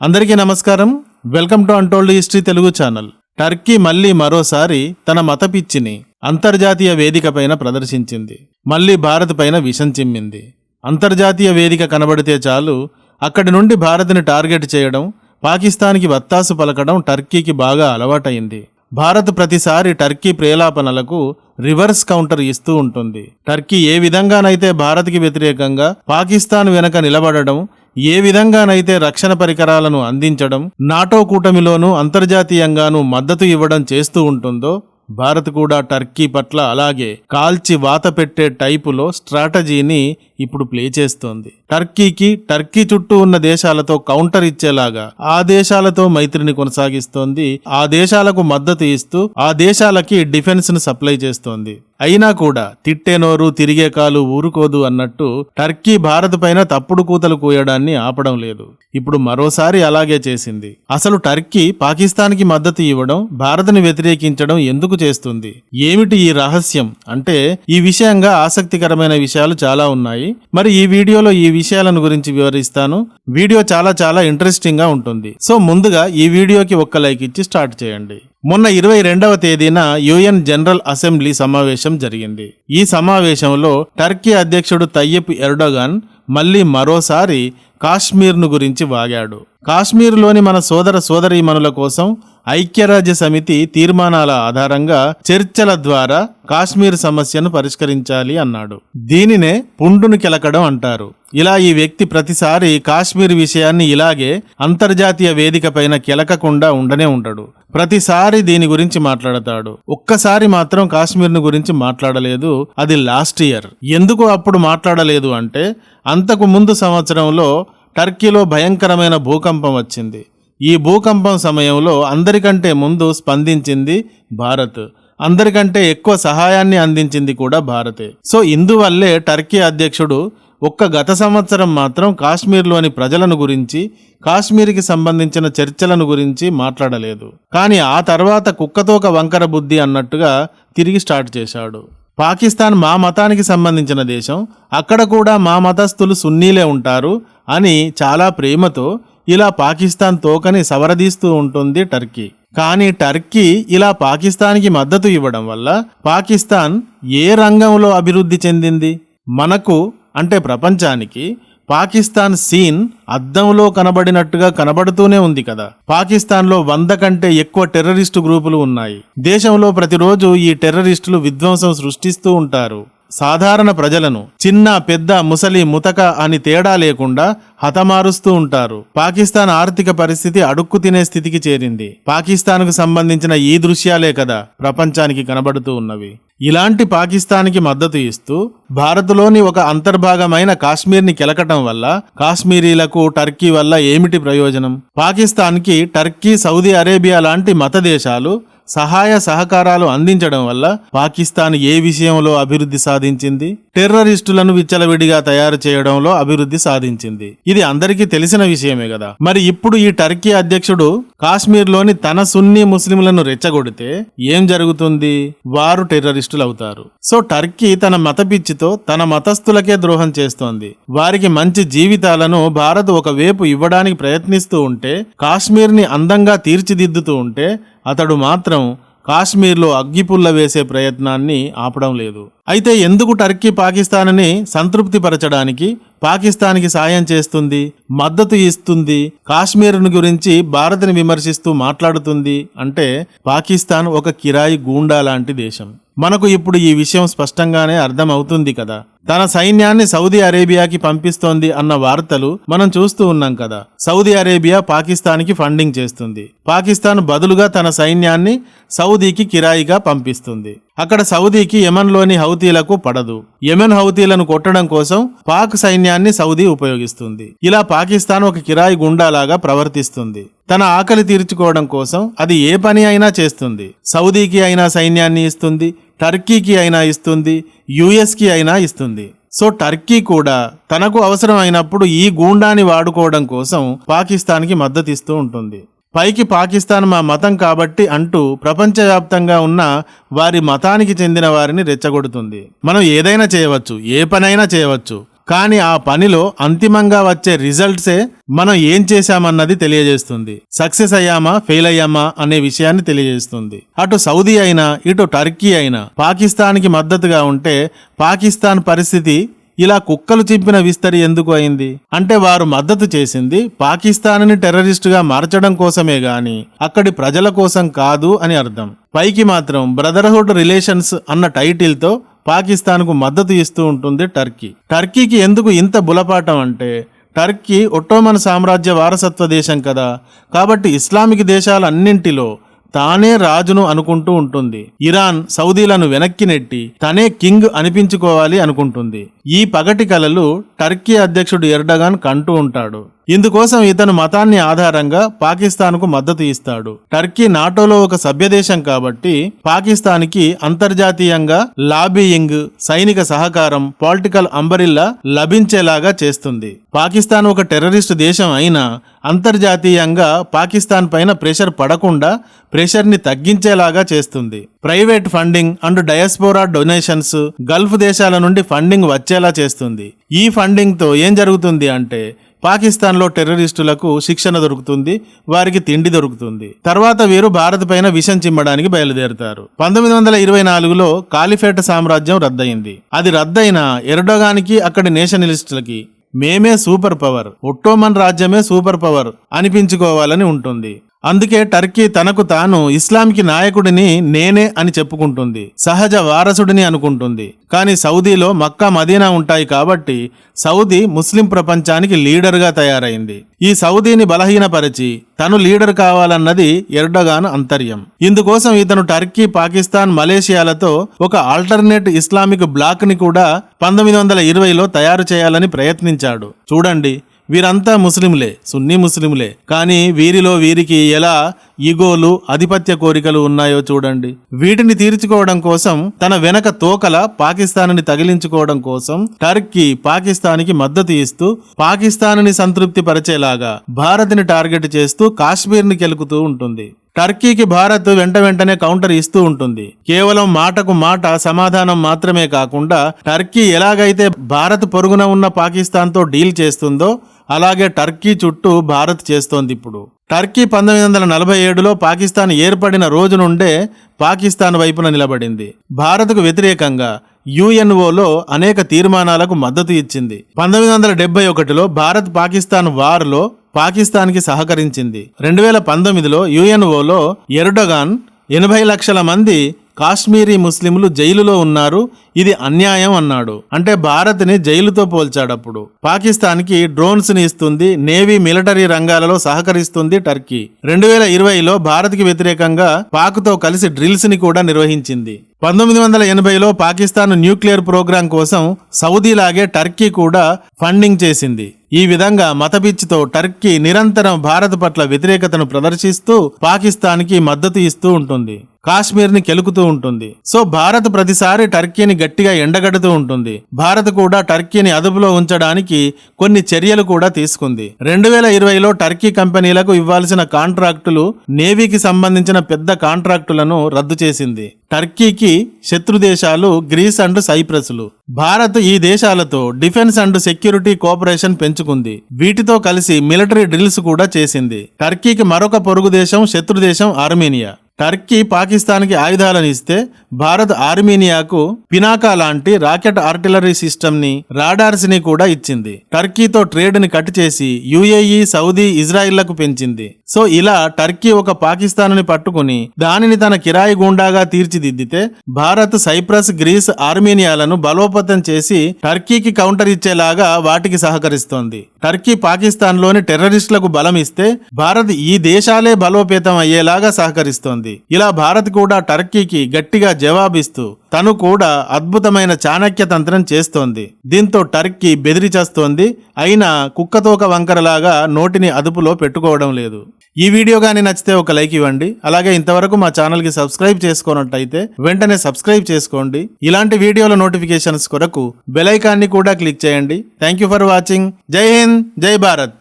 అందరికీ నమస్కారం. Welcome to untold history Telugu channel. Turkey మళ్ళీ మరోసారి తన మత పిచ్చిని అంతర్జాతీయ వేదికపైన ప్రదర్శించింది. మళ్ళీ భారత్ పైన విషం చిమ్మింది. అంతర్జాతీయ వేదిక కనబడితే చాలు అక్కడి నుండి భారత్ని టార్గెట్ చేయడం పాకిస్తాన్కి వత్తాసు పలకడం టర్కీకి బాగా అలవాటైంది. భారత్ ప్రతిసారి టర్కీ ప్రేలాపనలకు రివర్స్ కౌంటర్ ఇస్తూ ఉంటుంది. టర్కీ ఏ విధంగానైతే భారత్కి వ్యతిరేకంగా పాకిస్తాన్ వెనక నిలబడడం ఏ విధంగానైతే రక్షణ పరికరాలను అందించడం నాటో కూటమిలోనూ అంతర్జాతీయంగానూ మద్దతు ఇవ్వడం చేస్తూ ఉంటుందో భారత్ కూడా టర్కీ పట్ల అలాగే కాల్చి వాత పెట్టే టైపులో స్ట్రాటజీని ఇప్పుడు ప్లే చేస్తోంది. టర్కీకి టర్కీ చుట్టూ ఉన్న దేశాలతో కౌంటర్ ఇచ్చేలాగా ఆ దేశాలతో మైత్రిని కొనసాగిస్తోంది. ఆ దేశాలకు మద్దతు ఇస్తూ ఆ దేశాలకి డిఫెన్స్ను సప్లై చేస్తోంది. అయినా కూడా తిట్టేనోరు తిరిగే కాలు ఊరుకోదు అన్నట్టు టర్కీ భారత్ పైన తప్పుడు కూతలు కూయడాన్ని ఆపడం లేదు. ఇప్పుడు మరోసారి అలాగే చేసింది. అసలు టర్కీ పాకిస్తాన్కి మద్దతు ఇవ్వడం భారత్ని వ్యతిరేకించడం ఎందుకు చేస్తుంది? ఏమిటి ఈ రహస్యం? అంటే ఈ విషయంగా ఆసక్తికరమైన విషయాలు చాలా ఉన్నాయి. మరి ఈ వీడియోలో ఈ విషయాలను గురించి వివరిస్తాను. వీడియో చాలా చాలా ఇంట్రెస్టింగ్గా ఉంటుంది. సో ముందుగా ఈ వీడియోకి ఒక్క లైక్ ఇచ్చి స్టార్ట్ చేయండి. మొన్న ఇరవై రెండవ తేదీన యుఎన్ జనరల్ అసెంబ్లీ సమావేశం జరిగింది. ఈ సమావేశంలో టర్కీ అధ్యక్షుడు తయ్యప్ ఎర్డోగాన్ మళ్ళీ మరోసారి కాశ్మీర్ను గురించి వాగాడు. కాశ్మీర్లోని మన సోదర సోదరీమణుల కోసం ఐక్యరాజ్య సమితి తీర్మానాల ఆధారంగా చర్చల ద్వారా కాశ్మీర్ సమస్యను పరిష్కరించాలి అన్నాడు. దీనినే పుండును కెలకడం అంటారు. ఇలా ఈ వ్యక్తి ప్రతిసారి కాశ్మీర్ విషయాన్ని ఇలాగే అంతర్జాతీయ వేదిక పైన కెలకకుండా ఉండనే ఉండడు. ప్రతిసారి దీని గురించి మాట్లాడతాడు. ఒక్కసారి మాత్రం కాశ్మీర్ను గురించి మాట్లాడలేదు. అది లాస్ట్ ఇయర్. ఎందుకు అప్పుడు మాట్లాడలేదు అంటే అంతకు ముందు సంవత్సరంలో టర్కీలో భయంకరమైన భూకంపం వచ్చింది. ఈ భూకంపం సమయంలో అందరికంటే ముందు స్పందించింది భారత్. అందరికంటే ఎక్కువ సహాయాన్ని అందించింది కూడా భారతే. సో ఇందువల్లే టర్కీ అధ్యక్షుడు ఒక్క గత సంవత్సరం మాత్రం కాశ్మీర్లోని ప్రజలను గురించి కాశ్మీర్కి సంబంధించిన చర్చలను గురించి మాట్లాడలేదు. కానీ ఆ తర్వాత కుక్కతోక వంకర బుద్ధి అన్నట్టుగా తిరిగి స్టార్ట్ చేశాడు. పాకిస్తాన్ మా మతానికి సంబంధించిన దేశం. అక్కడ కూడా మా మతస్థులు సున్నీలే ఉంటారు. అని చాలా ప్రేమతో ఇలా పాకిస్తాన్ తోకని సవరదీస్తూ ఉంటుంది టర్కీ. కానీ టర్కీ ఇలా పాకిస్తాన్కి మద్దతు ఇవ్వడం వల్ల పాకిస్తాన్ ఏ రంగంలో అభివృద్ధి చెందింది? మనకు అంటే ప్రపంచానికి పాకిస్తాన్ సీన్ అద్దంలో కనబడినట్టుగా కనబడుతూనే ఉంది కదా. పాకిస్తాన్లో వంద కంటే ఎక్కువ టెర్రరిస్టు గ్రూపులు ఉన్నాయి. దేశంలో ప్రతిరోజు ఈ టెర్రరిస్టులు విధ్వంసం సృష్టిస్తూ ఉంటారు. సాధారణ ప్రజలను చిన్న పెద్ద ముసలి ముతక అని తేడా లేకుండా హతమారుస్తూ ఉంటారు. పాకిస్తాన్ ఆర్థిక పరిస్థితి అడుక్కు తినే స్థితికి చేరింది. పాకిస్తాన్కు సంబంధించిన ఈ దృశ్యాలే కదా ప్రపంచానికి కనబడుతూ ఉన్నవి. ఇలాంటి పాకిస్తాన్కి మద్దతు ఇస్తూ భారత్లోని ఒక అంతర్భాగమైన కాశ్మీర్ని కెలకటం వల్ల కాశ్మీరీలకు టర్కీ వల్ల ఏమిటి ప్రయోజనం? పాకిస్తాన్కి టర్కీ సౌదీ అరేబియా లాంటి మత దేశాలు సహాయ సహకారాలు అందించడం వల్ల పాకిస్తాన్ ఏ విషయంలో అభివృద్ధి సాధించింది? టెర్రరిస్టులను విచ్చలవిడిగా తయారు చేయడంలో అభివృద్ధి సాధించింది. ఇది అందరికీ తెలిసిన విషయమే కదా. మరి ఇప్పుడు ఈ టర్కీ అధ్యక్షుడు కాశ్మీర్లోని తన సున్నీ ముస్లింలను రెచ్చగొడితే ఏం జరుగుతుంది? వారు టెర్రరిస్టులు అవుతారు సో టర్కీ తన మత పిచ్చితో తన మతస్థులకే ద్రోహం చేస్తోంది. వారికి మంచి జీవితాలను భారత్ ఒకవైపు ఇవ్వడానికి ప్రయత్నిస్తూ ఉంటే కాశ్మీర్ని అందంగా తీర్చిదిద్దుతూ ఉంటే అతడు మాత్రం కాశ్మీర్లో అగ్గిపుల్ల వేసే ప్రయత్నాన్ని ఆపడం లేదు. అయితే ఎందుకు టర్కీ పాకిస్తాన్ని సంతృప్తిపరచడానికి పాకిస్తాన్కి సాయం చేస్తుంది మద్దతు ఇస్తుంది కాశ్మీర్ను గురించి భారత్ని విమర్శిస్తూ మాట్లాడుతుంది అంటే పాకిస్తాన్ ఒక కిరాయి గూండా లాంటి దేశం. మనకు ఇప్పుడు ఈ విషయం స్పష్టంగానే అర్థమవుతుంది కదా. తన సైన్యాన్ని సౌదీ అరేబియాకి పంపిస్తోంది అన్న వార్తలు మనం చూస్తూ ఉన్నాం కదా. సౌదీ అరేబియా పాకిస్తాన్కి ఫండింగ్ చేస్తుంది. పాకిస్తాన్ బదులుగా తన సైన్యాన్ని సౌదీకి కిరాయిగా పంపిస్తుంది. అక్కడ సౌదీకి యమన్లోని హౌతీలకు పడదు. యమన్ హౌతీలను కొట్టడం కోసం పాక్ సైన్యాన్ని సౌదీ ఉపయోగిస్తుంది. ఇలా పాకిస్తాన్ ఒక కిరాయి గుండాలాగా ప్రవర్తిస్తుంది. తన ఆకలి తీర్చుకోవడం కోసం అది ఏ పని అయినా చేస్తుంది. సౌదీకి అయినా సైన్యాన్ని ఇస్తుంది. టర్కీకి అయినా ఇస్తుంది యుఎస్కి అయినా ఇస్తుంది. సో టర్కీ కూడా తనకు అవసరం అయినప్పుడు ఈ గూండాని వాడుకోవడం కోసం పాకిస్తాన్కి మద్దతిస్తూ ఉంటుంది. పైకి పాకిస్తాన్ మా మతం కాబట్టి అంటూ ప్రపంచవ్యాప్తంగా ఉన్న వారి మతానికి చెందిన వారిని రెచ్చగొడుతుంది. మనం ఏదైనా చేయవచ్చు ఏ పనైనా చేయవచ్చు. కానీ ఆ పనిలో అంతిమంగా వచ్చే రిజల్ట్సే మనం ఏం చేశామన్నది తెలియజేస్తుంది. సక్సెస్ అయ్యామా ఫెయిల్ అయ్యామా అనే విషయాన్ని తెలియజేస్తుంది. అటు సౌదీ అయినా ఇటు టర్కీ అయినా పాకిస్తాన్కి మద్దతుగా ఉంటే పాకిస్తాన్ పరిస్థితి ఇలా కుక్కలు చింపిన విస్తరి ఎందుకు అయింది? అంటే వారు మద్దతు చేసింది పాకిస్తాన్ని టెర్రరిస్టుగా మార్చడం కోసమే గాని అక్కడి ప్రజల కోసం కాదు అని అర్థం. పైకి మాత్రం బ్రదర్హుడ్ రిలేషన్స్ అన్న టైటిల్తో పాకిస్తాన్కు మద్దతు ఇస్తూ ఉంటుంది టర్కీ. టర్కీకి ఎందుకు ఇంత బులపాటం అంటే టర్కీ ఒట్టోమన్ సామ్రాజ్య వారసత్వ దేశం కదా. కాబట్టి ఇస్లామిక్ దేశాలన్నింటిలో తానే రాజును అనుకుంటూ ఉంటుంది. ఇరాన్ సౌదీలను వెనక్కి నెట్టి తనే కింగ్ అనిపించుకోవాలి అనుకుంటుంది. ఈ పగటి కలలు టర్కీ అధ్యక్షుడు ఎర్డగాన్ కంటూ ఉంటాడు. ఇందుకోసం ఇతను మతాన్ని ఆధారంగా పాకిస్తాన్కు మద్దతు ఇస్తాడు. టర్కీ నాటోలో ఒక సభ్యదేశం కాబట్టి పాకిస్తాన్కి అంతర్జాతీయంగా లాబీయింగ్ సైనిక సహకారం పొలిటికల్ అంబరిల్లా లభించేలాగా చేస్తుంది. పాకిస్తాన్ ఒక టెర్రరిస్ట్ దేశం అయినా అంతర్జాతీయంగా పాకిస్తాన్ పైన ప్రెషర్ పడకుండా ప్రెషర్ని తగ్గించేలాగా చేస్తుంది. Private funding and diaspora donations Gulf దేశాల నుండి ఫండింగ్ వచ్చేలా చేస్తుంది. ఈ ఫండింగ్తో ఏం జరుగుతుంది అంటే పాకిస్తాన్లో టెర్రరిస్టులకు శిక్షణ దొరుకుతుంది వారికి తిండి దొరుకుతుంది. తర్వాత వీరు భారత్ పైన విషం చిమ్మడానికి బయలుదేరుతారు. పంతొమ్మిది వందల ఇరవై నాలుగులో కాలిఫేట సామ్రాజ్యం రద్దయింది. అది రద్దయిన ఎర్డోగానికి అక్కడి నేషనలిస్టులకి మేమే సూపర్ పవర్ ఒట్టోమన్ రాజ్యమే సూపర్ పవర్ అనిపించుకోవాలని ఉంటుంది. అందుకే టర్కీ తనకు తాను ఇస్లాంకి నాయకుడిని నేనే అని చెప్పుకుంటుంది సహజ వారసుడిని అనుకుంటుంది. కానీ సౌదీలో మక్కా మదీనా ఉంటాయి కాబట్టి సౌదీ ముస్లిం ప్రపంచానికి లీడర్గా తయారైంది. ఈ సౌదీని బలహీనపరిచి తను లీడర్ కావాలన్నది ఎర్డగాన్ అంతర్యం. ఇందుకోసం ఇతను టర్కీ పాకిస్తాన్ మలేషియాలతో ఒక ఆల్టర్నేట్ ఇస్లామిక్ బ్లాక్ని కూడా పంతొమ్మిది వందల ఇరవైలో తయారు చేయాలని ప్రయత్నించాడు. చూడండి వీరంతా ముస్లింలే సున్నీ ముస్లింలే కానీ వీరిలో వీరికి ఎలా ఈగోలు ఆధిపత్య కోరికలు ఉన్నాయో చూడండి. వీటిని తీర్చుకోవడం కోసం తన వెనక తోకల పాకిస్తాన్ని తగిలించుకోవడం కోసం టర్కీ పాకిస్తాన్కి మద్దతు ఇస్తూ పాకిస్తాన్ని సంతృప్తి పరిచేలాగా భారత్ని టార్గెట్ చేస్తూ కాశ్మీర్ని కెలుకుతూ ఉంటుంది. టర్కీకి భారత్ వెంట వెంటనే కౌంటర్ ఇస్తూ ఉంటుంది. కేవలం మాటకు మాట సమాధానం మాత్రమే కాకుండా టర్కీ ఎలాగైతే భారత్ పొరుగున ఉన్న పాకిస్తాన్తో డీల్ చేస్తుందో అలాగే టర్కీ చుట్టూ భారత్ చేస్తోంది ఇప్పుడు. టర్కీ పంతొమ్మిది వందల నలభై ఏడులో పాకిస్తాన్ ఏర్పడిన రోజు నుండే పాకిస్తాన్ వైపున నిలబడింది. భారత్కు వ్యతిరేకంగా యుఎన్ఓలో అనేక తీర్మానాలకు మద్దతు ఇచ్చింది. పంతొమ్మిది వందల డెబ్బై ఒకటిలో భారత్ పాకిస్తాన్ వార్లో పాకిస్తాన్కి సహకరించింది. రెండు వేల పంతొమ్మిదిలో యుఎన్ఓలో ఎర్డగాన్ ఎనభై లక్షల మంది కాశ్మీరీ ముస్లింలు జైలులో ఉన్నారు ఇది అన్యాయం అన్నాడు. అంటే భారత్ని జైలుతో పోల్చాడప్పుడు. పాకిస్తాన్కి డ్రోన్స్ని ఇస్తుంది నేవీ మిలిటరీ రంగాలలో సహకరిస్తుంది టర్కీ. రెండు వేల ఇరవైలో భారత్కి వ్యతిరేకంగా పాక్తో కలిసి డ్రిల్స్ని కూడా నిర్వహించింది. పంతొమ్మిది వందల ఎనభైలో పాకిస్తాన్ న్యూక్లియర్ ప్రోగ్రాం కోసం సౌదీలాగే టర్కీ కూడా ఫండింగ్ చేసింది. ఈ విధంగా మతపిచ్చితో టర్కీ నిరంతరం భారత్ పట్ల వ్యతిరేకతను ప్రదర్శిస్తూ పాకిస్తాన్కి మద్దతు ఇస్తూ ఉంటుంది. కాశ్మీర్ని కెలుకుతూ ఉంటుంది. సో భారత్ ప్రతిసారి టర్కీని గట్టిగా ఎండగడుతూ ఉంటుంది. భారత్ కూడా టర్కీని అదుపులో ఉంచడానికి కొన్ని చర్యలు కూడా తీసుకుంది. రెండు వేల ఇరవైలో టర్కీ కంపెనీలకు ఇవ్వాల్సిన కాంట్రాక్టులు నేవీకి సంబంధించిన పెద్ద కాంట్రాక్టులను రద్దు చేసింది. టర్కీకి శత్రు దేశాలు గ్రీస్ అండ్ సైప్రస్లు. భారత్ ఈ దేశాలతో డిఫెన్స్ అండ్ సెక్యూరిటీ కోఆపరేషన్ పెంచుకుంది. వీటితో కలిసి మిలిటరీ డ్రిల్స్ కూడా చేసింది. టర్కీకి మరొక పొరుగు దేశం శత్రు దేశం ఆర్మేనియా. టర్కీ పాకిస్తాన్కి ఆయుధాలను ఇస్తే భారత్ ఆర్మీనియాకు పినాకా లాంటి రాకెట్ ఆర్టిలరీ సిస్టమ్ని రాడార్స్ని కూడా ఇచ్చింది. టర్కీతో ట్రేడ్ని కట్ చేసి యుఏఈ సౌదీ ఇజ్రాయిల్లకు పెంచింది. సో ఇలా టర్కీ ఒక పాకిస్తాన్ని పట్టుకుని దానిని తన కిరాయి గుండాగా తీర్చిదిద్దితే భారత్ సైప్రస్ గ్రీస్ ఆర్మేనియాలను బలోపేతం చేసి టర్కీకి కౌంటర్ ఇచ్చేలాగా వాటికి సహకరిస్తోంది. టర్కీ పాకిస్తాన్లోని టెర్రరిస్టులకు బలం ఇస్తే భారత్ ఈ దేశాలే బలోపేతం అయ్యేలాగా సహకరిస్తోంది. ఇలా భారత్ కూడా టర్కీకి గట్టిగా జవాబిస్తూ తను కూడా అద్భుతమైన చాణక్య తంత్రం చేస్తోంది. దీంతో టర్కీ బెదిరిచేస్తోంది అయినా కుక్కతోక వంకరలాగా నోటిని అదుపులో పెట్టుకోవడం లేదు. ఈ వీడియో కానీ నచ్చితే ఒక లైక్ ఇవ్వండి. అలాగే ఇంతవరకు మా ఛానల్కి సబ్స్క్రైబ్ చేసుకున్నట్టయితే వెంటనే సబ్స్క్రైబ్ చేసుకోండి. ఇలాంటి వీడియోల నోటిఫికేషన్స్ కొరకు బెలైకాన్ని కూడా క్లిక్ చేయండి. Thank you for watching. Jai Hind Jai Bharat.